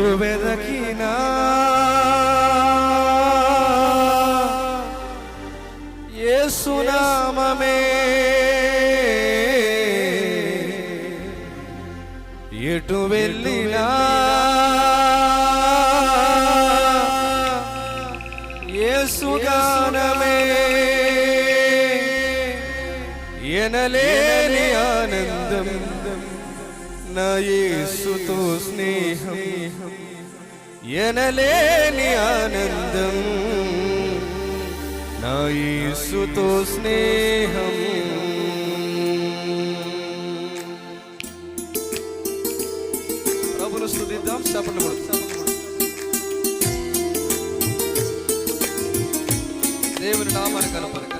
ఎందు వెదకినా యేసునామమే ఎటు వెళ్ళినా యేసుగానమే ఎనలేని ఆనందం నయేసుతో స్నేహం ఎనలేని ఆనందం నయేసుతో స్నేహం ప్రభును స్థుతిద్దాం చెప్పండి దేవుని నామాన్ని కలపరు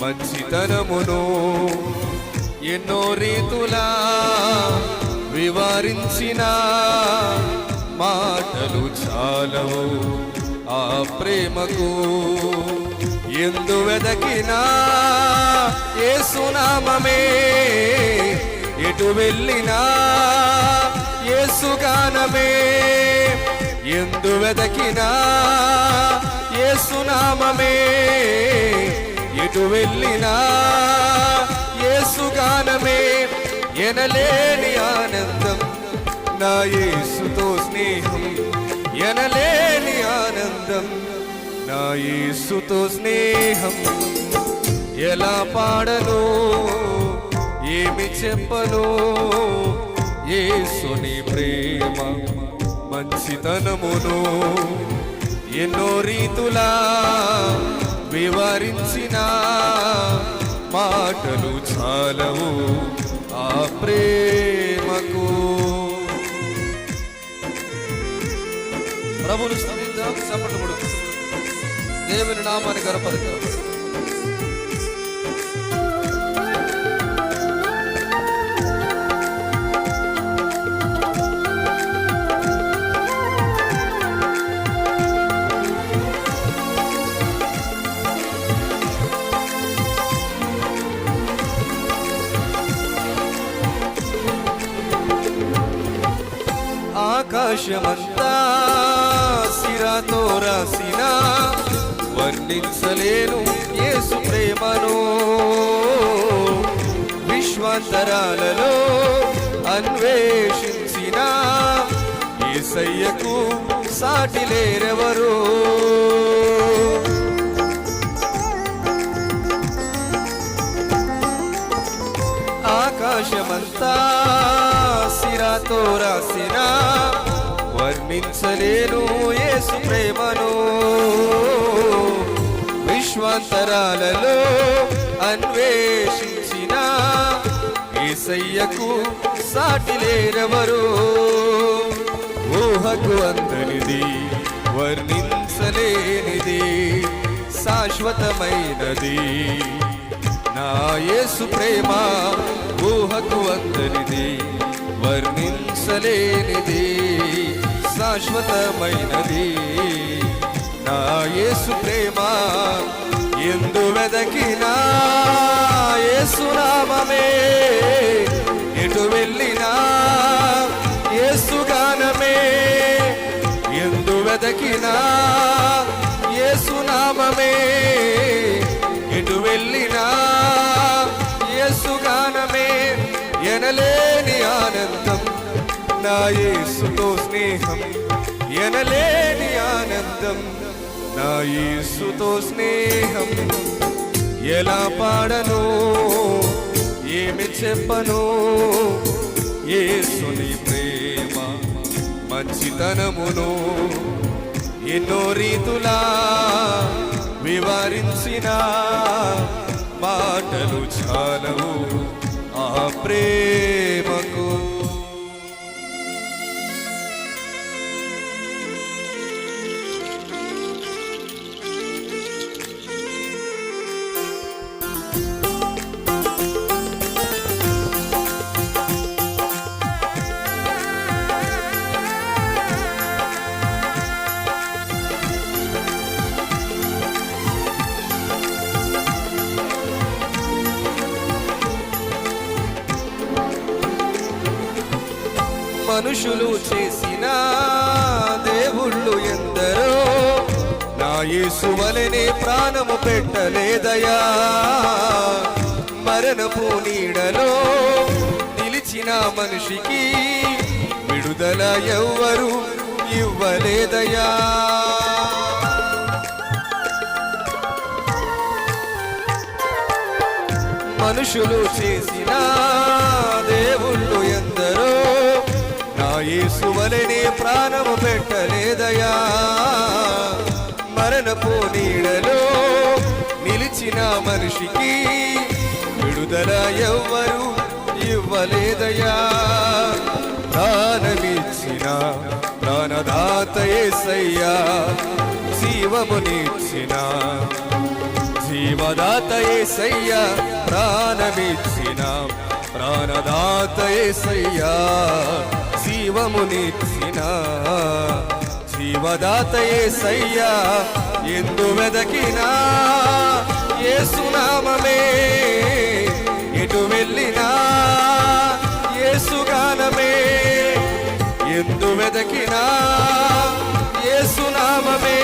మంచితనమును ఎన్నో రీతులా వివరించిన మాటలు చాలవు ఆ ప్రేమకు. ఎందు వెదకినా ఏసునామమే ఎటు వెళ్ళినా ఏసుగానమే ఎందు వెదకినా ఏసునామమే ఎటు వెళ్ళినా ఏసుగానమే ఎనలేని ఆనందం. నా యేసుతో స్నేహం ఎనలేని ఆనందం. నా యేసుతో స్నేహం ఎలా పాడను ఏమి చెప్పను యేసుని ప్రేమ మంచితనమును ఎన్నో రీతులా వివరించిన మాటలు చాలవు ఆ ప్రేమకు. ప్రభుని స్థుతిద్దాం చప్పట్లు దేవుని నామాన్ని గరపడతాం ఆకాశమంతా సిరాతో రాసిన వర్ణించలేను యేసు ప్రేమను. విశ్వాంతరాలలో అన్వేషించిన ఏసయ్యకు సాటి లేరెవరు? ఆకాశమంతా సిరాతో రాసిన వర్ణించలేను యేసు ప్రేమను. విశ్వాంతరాలలో అన్వేషించిన ఏసయ్యకు సాటి లేరెవరు? ఊహకు అందనిది వర్ణించలేనిది శాశ్వతమైనది. నా యేసు ప్రేమ ఊహకు అందనిది వర్ణించలేనిది శాశ్వతమైనది. నా యేసు ప్రేమ ఎందు వెదకినా యేసునామమే ఎటు వెళ్ళినా యేసుగానమే ఎందు వెదకినా యేసునామమే ఎటు వెళ్ళినా యేసుగానమే ఎనలేని నా యేసుతో స్నేహం ఎనలేని ఆనందం. నా యేసుతో స్నేహం ఎలా పాడను? ఏమి చెప్పను? ఏసుని ప్రేమ మంచితనమును ఎన్నో రీతులా వివరించిన మాటలు చాలవు ఆ ప్రేమ. మనుషులు చేసిన దేవుళ్ళు ఎందరో? నా యేసువలనే ప్రాణము పెట్టలేదయా? మరణపు నీడలో నిలిచిన మనిషికి విడుదల ఎవ్వరు ఇవ్వలేదయా? మనుషులు చేసిన దేవుళ్ళు నా ప్రాణము పెట్టలేదయా? మరణపు నీడలో నిలిచిన మనిషికి విడుదల ఎవ్వరు ఇవ్వలేదయా? ప్రాణమిచ్చిన ప్రాణదాత యేసయ్యా జీవమునిచ్చిన జీవదాత ఏసయ్యా ప్రాణమిచ్చిన ప్రాణదాత యేసయ్యా జీవమునిచ్చిన జీవదాత యేసయ్యా ఎందు వెదకినా. యేసునామమే ఎటు వెళ్ళినా. యేసుగానమే ఎందు వెదకినా. యేసునామమే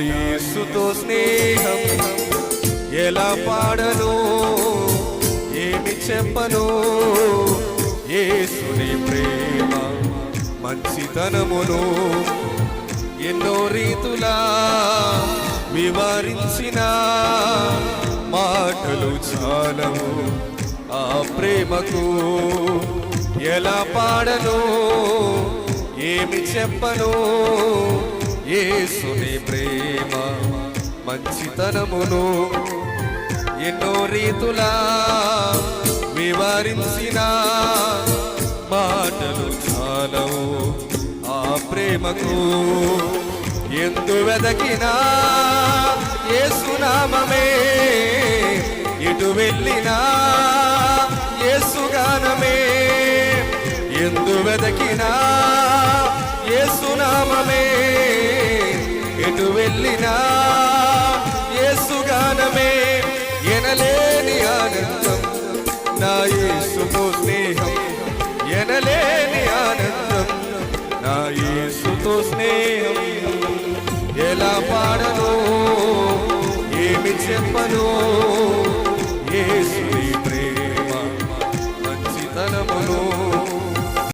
యేసుతో స్నేహం ఎలా పాడను ఏమి చెప్పను యేసుని ప్రేమ మంచితనమును ఎన్నో రీతులా వివరించిన మాటలు చాలము ఆ ప్రేమకు. ఎలా పాడను ఏమి చెప్పను ఏసుని ప్రేమ మంచితనమును ఎన్నో రీతులా వివరించిన మాటలు చాలవు ఆ ప్రేమకు. ఎందు వెదకినా యేసునామమే ఇటు వెళ్ళినా యేసుగానమే ఎందు వెదకినా యేసునామమే ఎటు వెళ్ళినా యేసుగానమే ఎనలేని ఆనందం. నా యేసుతో స్నేహం ఎనలేని ఆనందం. నా యేసుతో స్నేహం ఎలా పాడను ఏమి చెప్పను